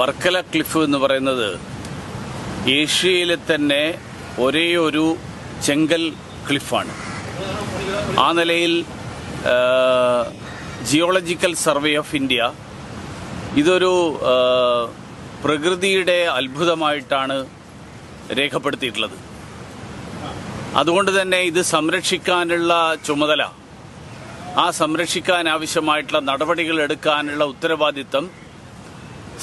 Varkala cliff എന്ന് പറയുന്നത് ഏഷ്യയിലെ തന്നെ ഒരേ ഒരു ചെങ്കൽ ക്ലിഫാണ്. ആ നിലയിൽ ജിയോളജിക്കൽ സർവേ ഓഫ് ഇന്ത്യ ഇതൊരു പ്രകൃതിയുടെ അത്ഭുതമായിട്ടാണ് രേഖപ്പെടുത്തിയിട്ടുള്ളത്. അതുകൊണ്ട് തന്നെ ഇത് സംരക്ഷിക്കാനുള്ള ചുമതല ആ സംരക്ഷിക്കാൻ ആവശ്യമായിട്ടുള്ള നടപടികൾ എടുക്കാനുള്ള ഉത്തരവാദിത്തം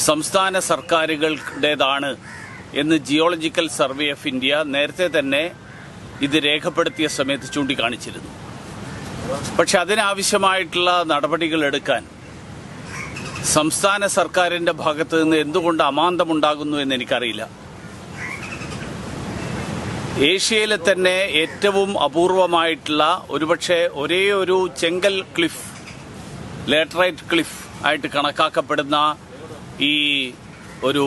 സംസ്ഥാന സർക്കാരുകളുടേതാണ് എന്ന് ജിയോളജിക്കൽ സർവേ ഓഫ് ഇന്ത്യ നേരത്തെ തന്നെ ഇത് രേഖപ്പെടുത്തിയ സമയത്ത് ചൂണ്ടിക്കാണിച്ചിരുന്നു. പക്ഷെ അതിനാവശ്യമായിട്ടുള്ള നടപടികൾ എടുക്കാൻ സംസ്ഥാന സർക്കാരിന്റെ ഭാഗത്ത് നിന്ന് എന്തുകൊണ്ട് അമാന്തമുണ്ടാകുന്നു എന്ന് എനിക്കറിയില്ല. ഏഷ്യയിലെ തന്നെ ഏറ്റവും അപൂർവമായിട്ടുള്ള ഒരുപക്ഷെ ഒരേ ഒരു ചെങ്കൽ ക്ലിഫ് ലേറ്ററൈറ്റ് ക്ലിഫ് ആയിട്ട് കണക്കാക്കപ്പെടുന്ന ഈ ഒരു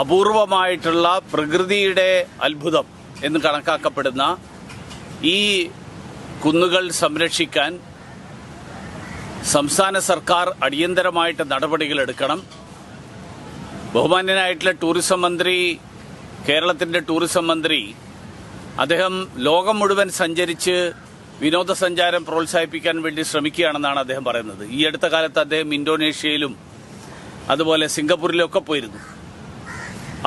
അപൂർവമായിട്ടുള്ള പ്രകൃതിയുടെ അത്ഭുതം എന്ന് കണക്കാക്കപ്പെടുന്ന ഈ കുന്നുകൾ സംരക്ഷിക്കാൻ സംസ്ഥാന സർക്കാർ അടിയന്തരമായിട്ട് നടപടികൾ എടുക്കണം. ബഹുമാന്യനായിട്ടുള്ള ടൂറിസം മന്ത്രി കേരളത്തിന്റെ ടൂറിസം മന്ത്രി അദ്ദേഹം ലോകം മുഴുവൻ സഞ്ചരിച്ച് വിനോദസഞ്ചാരം പ്രോത്സാഹിപ്പിക്കാൻ വേണ്ടി ശ്രമിക്കുകയാണെന്നാണ് അദ്ദേഹം പറയുന്നത്. ഈ അടുത്ത കാലത്ത് അദ്ദേഹം ഇന്തോനേഷ്യയിലും അതുപോലെ സിംഗപ്പൂരിലും ഒക്കെ പോയിരുന്നു.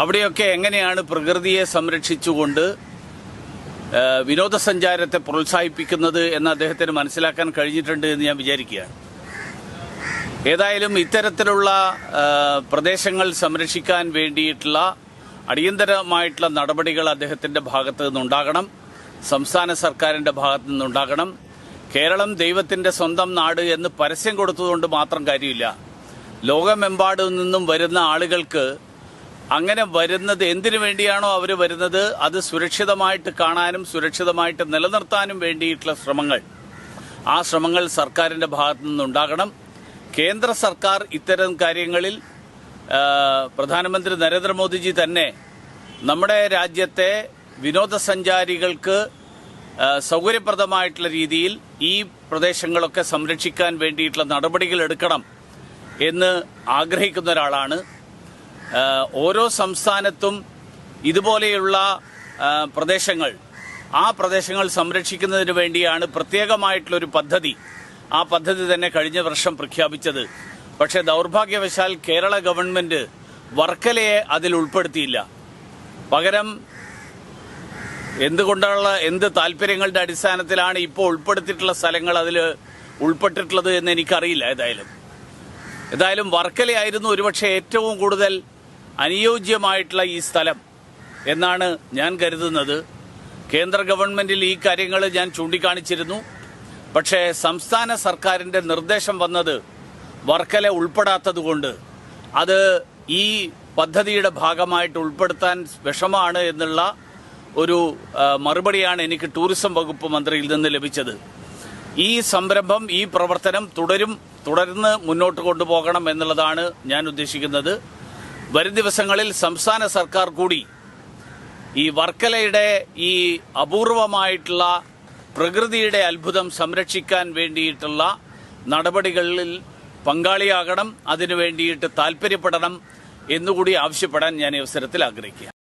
അവിടെയൊക്കെ എങ്ങനെയാണ് പ്രകൃതിയെ സംരക്ഷിച്ചുകൊണ്ട് വിനോദസഞ്ചാരത്തെ പ്രോത്സാഹിപ്പിക്കുന്നത് എന്ന് അദ്ദേഹത്തിന് മനസ്സിലാക്കാൻ കഴിഞ്ഞിട്ടുണ്ട് എന്ന് ഞാൻ വിചാരിക്കുകയാണ്. ഏതായാലും ഇത്തരത്തിലുള്ള പ്രദേശങ്ങൾ സംരക്ഷിക്കാൻ വേണ്ടിയിട്ടുള്ള അടിയന്തരമായിട്ടുള്ള നടപടികൾ അദ്ദേഹത്തിന്റെ ഭാഗത്തു നിന്നുണ്ടാകണം. സംസ്ഥാന സർക്കാരിന്റെ ഭാഗത്തു നിന്നുണ്ടാകണം. കേരളം ദൈവത്തിന്റെ സ്വന്തം നാട് എന്ന് പരസ്യം കൊടുത്തതുകൊണ്ട് മാത്രം കാര്യമില്ല. ലോകമെമ്പാട് നിന്നും വരുന്ന ആളുകൾക്ക് അങ്ങനെ വരുന്നത് എന്തിനു വേണ്ടിയാണോ അവർ വരുന്നത്? അത് സുരക്ഷിതമായിട്ട് കാണാനും സുരക്ഷിതമായിട്ട് നിലനിർത്താനും വേണ്ടിയിട്ടുള്ള ശ്രമങ്ങൾ. ആ ശ്രമങ്ങൾ സർക്കാരിന്റെ ഭാഗത്തു നിന്നുണ്ടാകണം. കേന്ദ്ര സർക്കാർ ഇത്തരം കാര്യങ്ങളിൽ പ്രധാനമന്ത്രി നരേന്ദ്രമോദിജി തന്നെ നമ്മുടെ രാജ്യത്തെ വിനോദസഞ്ചാരികൾക്ക് സൗകര്യപ്രദമായിട്ടുള്ള രീതിയിൽ ഈ പ്രദേശങ്ങളൊക്കെ സംരക്ഷിക്കാൻ വേണ്ടിയിട്ടുള്ള നടപടികൾ എടുക്കണം എന്ന് ആഗ്രഹിക്കുന്ന ഒരാളാണ്. ഓരോ സംസ്ഥാനത്തും ഇതുപോലെയുള്ള പ്രദേശങ്ങൾ ആ പ്രദേശങ്ങൾ സംരക്ഷിക്കുന്നതിന് വേണ്ടിയാണ് പ്രത്യേകമായിട്ടുള്ളൊരു പദ്ധതി. ആ പദ്ധതി തന്നെ കഴിഞ്ഞ വർഷം പ്രഖ്യാപിച്ചത്. പക്ഷേ ദൗർഭാഗ്യവശാൽ കേരള ഗവൺമെന്റ് വർക്കലയെ അതിൽ ഉൾപ്പെടുത്തിയില്ല. പകരം എന്തുകൊണ്ടുള്ള എന്ത് താല്പര്യങ്ങളുടെ അടിസ്ഥാനത്തിലാണ് ഇപ്പോൾ ഉൾപ്പെടുത്തിയിട്ടുള്ള സ്ഥലങ്ങൾ അതിൽ ഉൾപ്പെട്ടിട്ടുള്ളത് എന്ന് എനിക്കറിയില്ല ഏതായാലും. ഏതായാലും വർക്കലയായിരുന്നു ഒരുപക്ഷെ ഏറ്റവും കൂടുതൽ അനുയോജ്യമായിട്ടുള്ള ഈ സ്ഥലം എന്നാണ് ഞാൻ കരുതുന്നത്. കേന്ദ്ര ഗവൺമെന്റിൽ ഈ കാര്യങ്ങൾ ഞാൻ ചൂണ്ടിക്കാണിച്ചിരുന്നു. പക്ഷേ സംസ്ഥാന സർക്കാരിന്റെ നിർദ്ദേശം വന്നത് വർക്കല ഉൾപ്പെടാത്തതുകൊണ്ട് അത് ഈ പദ്ധതിയുടെ ഭാഗമായിട്ട് ഉൾപ്പെടുത്താൻ വിഷമാണ് എന്നുള്ള ഒരു മറുപടിയാണ് എനിക്ക് ടൂറിസം വകുപ്പ് മന്ത്രിയിൽ നിന്ന് ലഭിച്ചത്. ഈ സംരംഭം ഈ പ്രവർത്തനം തുടരും തുടർന്ന് മുന്നോട്ട് കൊണ്ടുപോകണം എന്നുള്ളതാണ് ഞാൻ ഉദ്ദേശിക്കുന്നത്. വരും ദിവസങ്ങളിൽ സംസ്ഥാന സർക്കാർ കൂടി ഈ വർക്കലയുടെ ഈ അപൂർവമായിട്ടുള്ള പ്രകൃതിയുടെ അത്ഭുതം സംരക്ഷിക്കാൻ വേണ്ടിയിട്ടുള്ള നടപടികളിൽ പങ്കാളിയാകണം അതിനു വേണ്ടിയിട്ട് താല്പര്യപ്പെടണം എന്നുകൂടി ആവശ്യപ്പെടാൻ ഞാൻ ഈ അവസരത്തിൽ ആഗ്രഹിക്കുക